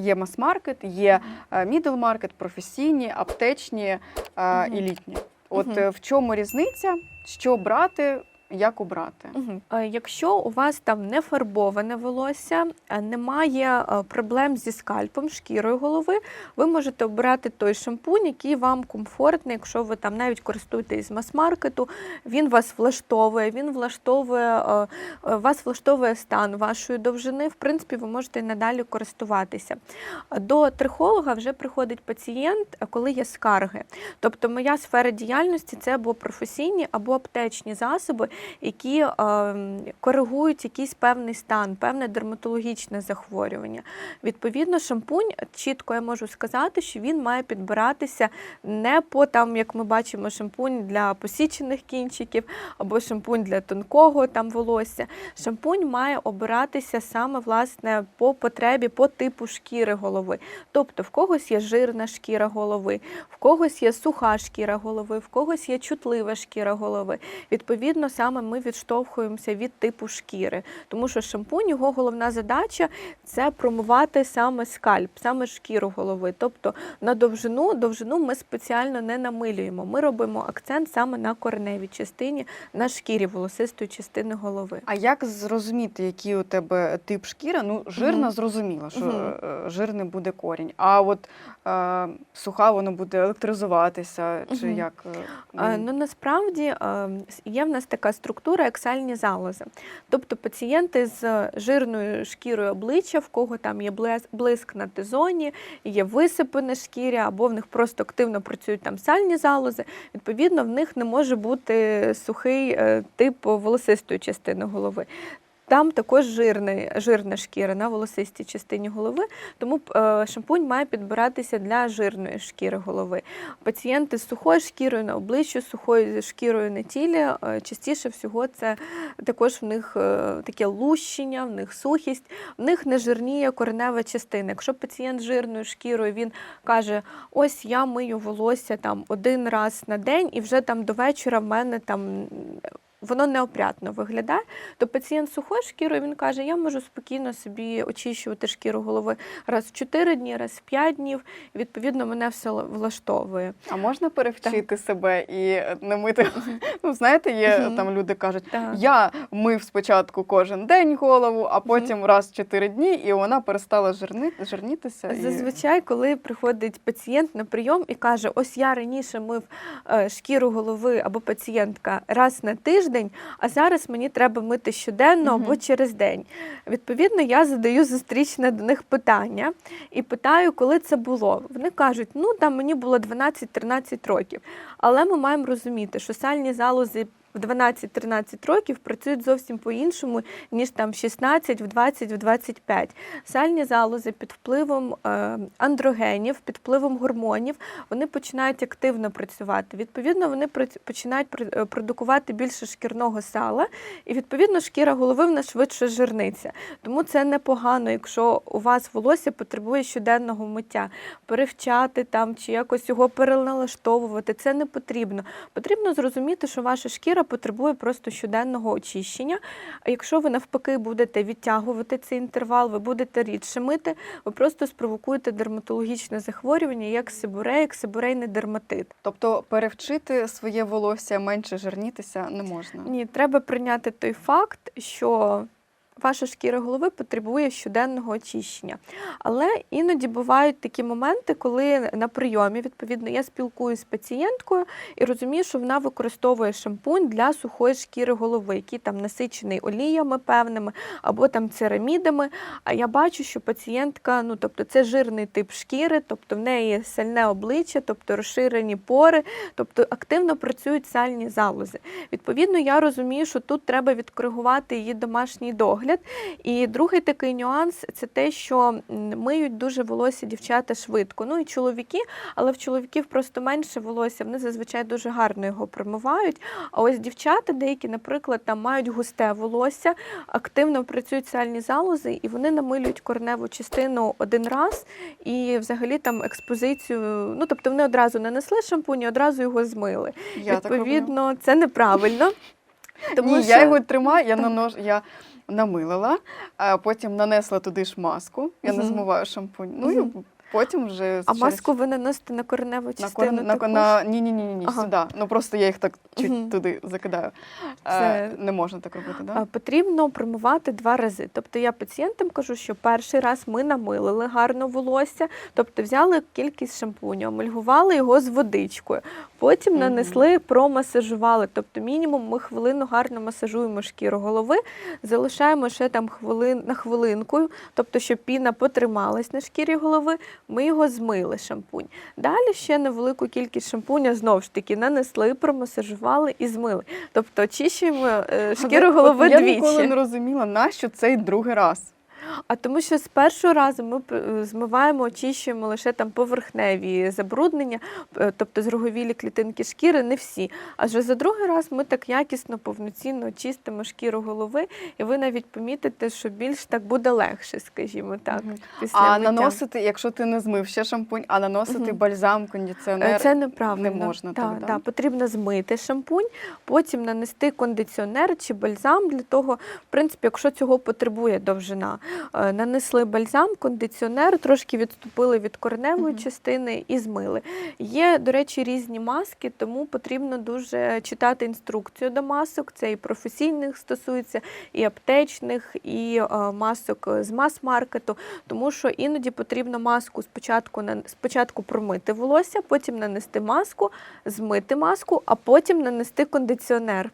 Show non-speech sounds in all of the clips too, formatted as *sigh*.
є мас-маркет, є мідл-маркет, професійні, аптечні е, і літні. От е, в чому різниця, що брати, як обрати? Е, Якщо у вас там не фарбоване волосся, е, немає е, проблем зі скальпом, шкірою голови, ви можете обирати той шампунь, який вам комфортний, якщо ви там навіть користуєтесь мас-маркету, він вас влаштовує, він влаштовує вас влаштовує стан вашої довжини. В принципі, ви можете і надалі користуватися. До трихолога вже приходить пацієнт, коли є скарги. Тобто, моя сфера діяльності це або професійні, або аптечні засоби, які е, коригують якийсь певний стан, певне дерматологічне захворювання. Відповідно, шампунь чітко я можу сказати, що він має підбиратися не по там, як ми бачимо, шампунь для посічених кінчиків або шампунь для тонкого там волосся. Шампунь має обиратися саме власне по потребі, по типу шкіри голови. Тобто, в когось є жирна шкіра голови, в когось є суха шкіра голови, в когось є чутлива шкіра голови. Відповідно, саме ми відштовхуємося від типу шкіри, тому що шампунь, його головна задача це промивати саме скальп, саме шкіру голови. Тобто на довжину, довжину ми спеціально не намилюємо. Ми робимо акцент саме на кореневій частині, на шкірі волосистої частини голови. А як зрозуміти, який у тебе тип шкіри? Ну, жирна, Мгм. зрозуміло, що е, жирний буде корінь. А от е, суха воно буде електризуватися, чи Мгм. як? е, Е, Ну насправді е, є в нас така структура, як сальні залози. Тобто пацієнти з жирною шкірою обличчя, в кого там є блиск на тизоні, є висипи на шкірі, або в них просто активно працюють там сальні залози. Відповідно, в них не може бути сухий е, тип волосистої частини голови. Там також жирний, жирна шкіра на волосистій частині голови, тому е, шампунь має підбиратися для жирної шкіри голови. Пацієнти з сухою шкірою на обличчі, сухою шкірою на тілі, е, частіше всього це також в них е, таке лущення, в них сухість, в них не жирніє коренева частина. Якщо пацієнт з жирною шкірою він каже, ось я мию волосся там один раз на день, і вже там до вечора в мене там. Воно неопрятно виглядає, то пацієнт з сухою шкірою він каже: я можу спокійно собі очищувати шкіру голови раз в 4 дні, раз в 5 днів. І, відповідно, мене все влаштовує. А можна перевчити себе і не мити? *laughs* Ну, знаєте, є Мгм. там люди кажуть, Так. я мив спочатку кожен день голову, а потім раз в 4 дні, і вона перестала жирни, жирнітися. і- Зазвичай, коли приходить пацієнт на прийом і каже: Ось я раніше мив е, шкіру голови або пацієнтка раз на тиждень, а зараз мені треба мити щоденно або через день. Відповідно, я задаю зустрічне до них питання і питаю, коли це було. Вони кажуть, ну там мені було 12-13 років. Але ми маємо розуміти, що сальні залози. В 12-13 років працюють зовсім по-іншому, ніж там в 16, в 20, в 25. Сальні залози під впливом е, андрогенів, під впливом гормонів, вони починають активно працювати. Відповідно, вони починають е, продукувати більше шкірного сала, і відповідно шкіра голови в нас швидше жирниться. Тому це непогано, якщо у вас волосся потребує щоденного миття, перевчати там чи якось його переналаштовувати. Це не потрібно. Потрібно зрозуміти, що ваша шкіра потребує просто щоденного очищення. А якщо ви навпаки будете відтягувати цей інтервал, ви будете рідше мити, ви просто спровокуєте дерматологічне захворювання, як сибурей, як сибурейний дерматит. Тобто перевчити своє волосся менше жирнітися не можна. Ні, треба прийняти той факт, що ваша шкіра голови потребує щоденного очищення. Але іноді бувають такі моменти, коли на прийомі, відповідно, я спілкуюся з пацієнткою і розумію, що вона використовує шампунь для сухої шкіри голови, який там насичений оліями певними або там церамідами. А я бачу, що пацієнтка, ну тобто це жирний тип шкіри, тобто в неї сальне обличчя, тобто розширені пори, тобто активно працюють сальні залози. Відповідно, я розумію, що тут треба відкоригувати її домашній догляд. І другий такий нюанс це те, що миють дуже волосся дівчата швидко. Ну і чоловіки, але в чоловіків просто менше волосся, вони зазвичай дуже гарно його промивають. А ось дівчата, деякі, наприклад, там мають густе волосся, активно працюють сальні залози, і вони намилюють кореневу частину один раз і взагалі там експозицію. Ну тобто вони одразу нанесли шампунь і одразу його змили. Я так. Відповідно, це неправильно. Ні, я його тримаю, я наношу. Я намилила, а потім нанесла туди ж маску. Я не змиваю шампунь. Ну і потім вже А через- маску ви наносите на кореневу на, частину? кор... на, також? на... Ні, ні, ні, ні, Ага. сюди. Ну просто я їх так чуть Мгм. туди закидаю. Це- Е, не можна так робити, да? Потрібно промивати два рази. Тобто я пацієнтам кажу, що перший раз ми намилили гарно волосся, тобто взяли кількість шампуню, амальгували його з водичкою, потім Мгм. нанесли, промасажували. Тобто мінімум ми хвилину гарно масажуємо шкіру голови, залишаємо ще там хвилин на хвилинку, тобто щоб піна потрималась на шкірі голови, ми його змили шампунь. Далі ще невелику кількість шампуня знову ж таки нанесли, промасажували і змили. Тобто очищуємо е, шкіру голови от я двічі. ніколи не розуміла, нащо цей другий раз. А тому що з першого разу ми е, змиваємо, очищуємо лише там поверхневі забруднення, е, тобто зруговілі клітинки шкіри, не всі. А вже за другий раз ми так якісно, повноцінно очистимо шкіру голови, і ви навіть помітите, що більш так буде легше, скажімо так. Після А миття. наносити, якщо ти не змив ще шампунь, а наносити Мгм. бальзам, Е, кондиціонер. Це неправильно. не можна так, так, да? да? Потрібно змити шампунь, потім нанести кондиціонер чи бальзам для того, в принципі, якщо цього потребує довжина. Е, Нанесли бальзам, кондиціонер, трошки відступили від кореневої Мгм. частини і змили. Є, до речі, різні маски, тому потрібно дуже читати інструкцію до масок. Це і професійних стосується, і аптечних, і е, масок з мас-маркету. Тому що іноді потрібно маску спочатку на спочатку промити волосся, потім нанести маску, змити маску, а потім нанести кондиціонер.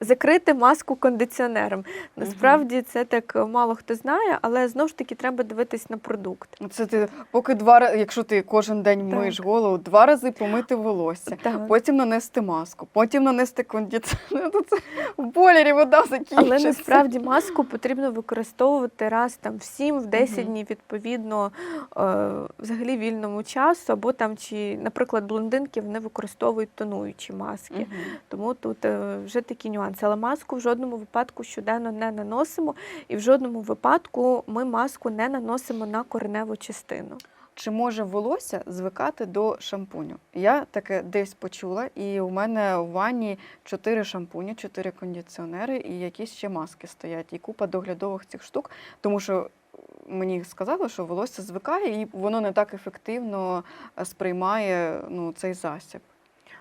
Закрити маску кондиціонером. Насправді це так е, мало хто знає, але знову ж таки треба дивитись на продукт. Ну, Це ти поки два рази, якщо ти кожен день Так. миєш голову, два рази помити волосся, Так. потім нанести маску, потім нанести кондиціонер. *laughs* Ну, Це в бойлері вода закінчиться. Але насправді маску потрібно використовувати раз там в 7-10 Мгм. днів відповідно е, взагалі вільному часу, або там чи, наприклад, блондинки вони використовують тонуючі маски. Тому тут е, вже такі нюанси. Але маску в жодному випадку щоденно не наносимо, і в жодному випадку ми маску не наносимо на кореневу частину. Чи може волосся звикати до шампуню? Я таке десь почула, і у мене у ванні чотири шампуні, чотири кондиціонери і якісь ще маски стоять, і купа доглядових цих штук, тому що. Мені сказали, що волосся звикає, і воно не так ефективно е, сприймає ну, цей засіб.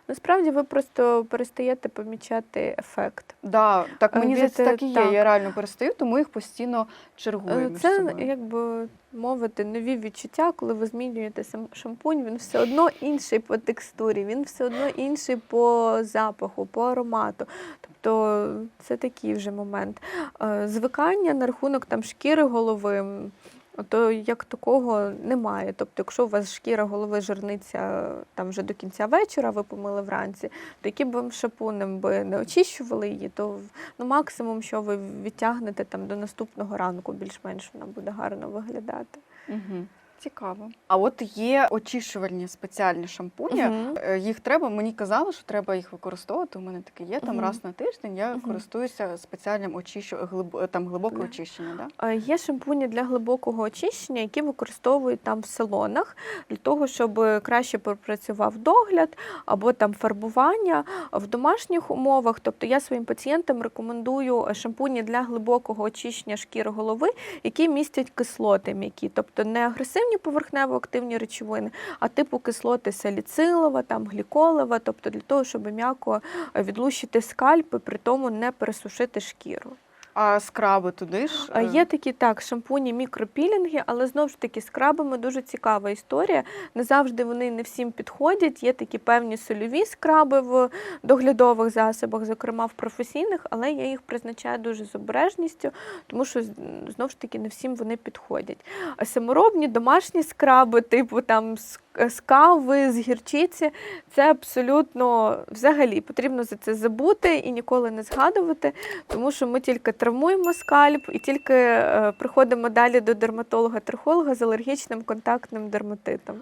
Насправді ви просто перестаєте помічати ефект. Да, так мені від, здається, так і є. так. Я реально перестаю, тому їх постійно чергую Е, між Це собою. якби мовити нові відчуття, коли ви змінюєте шампунь, він все одно інший по текстурі, він все одно інший по запаху, по аромату. Тобто це такий вже момент. Е, Звикання на рахунок там шкіри голови. То як такого немає. Тобто, якщо у вас шкіра голови жирниця там вже до кінця вечора, ви помили вранці, то яким вам шампунем би не очищували її, то ну, максимум, що ви відтягнете там до наступного ранку, більш-менш вона буде гарно виглядати. Угу. Цікаво. А от є очищувальні спеціальні шампуні. Е, Їх треба, мені казали, що треба їх використовувати. У мене таке є. Там Мгм. раз на тиждень я Мгм. користуюся спеціальним очищу... глиб... там глибоке очищення. Да? Е, Є шампуні для глибокого очищення, які використовують там в салонах для того, щоб краще пропрацював догляд або там фарбування в домашніх умовах. Тобто я своїм пацієнтам рекомендую шампуні для глибокого очищення шкіри голови, які містять кислоти м'які, тобто не агресивні поверхнево активні речовини, а типу кислоти саліцилова, там гліколева, тобто для того, щоб м'яко відлущити скальп і при тому не пересушити шкіру. А скраби туди ж. А е, Є такі так, шампуні, мікропілінги, але знову ж таки з крабами дуже цікава історія. Не завжди вони не всім підходять. Є такі певні сольові скраби в доглядових засобах, зокрема в професійних, але я їх призначаю дуже з обережністю, тому що знову ж таки не всім вони підходять. А саморобні домашні скраби, типу там з, з кави, з гірчиці, це абсолютно взагалі потрібно за це забути і ніколи не згадувати, тому що ми тільки травмуємо скальп і тільки е, приходимо далі до дерматолога-трихолога з алергічним контактним дерматитом.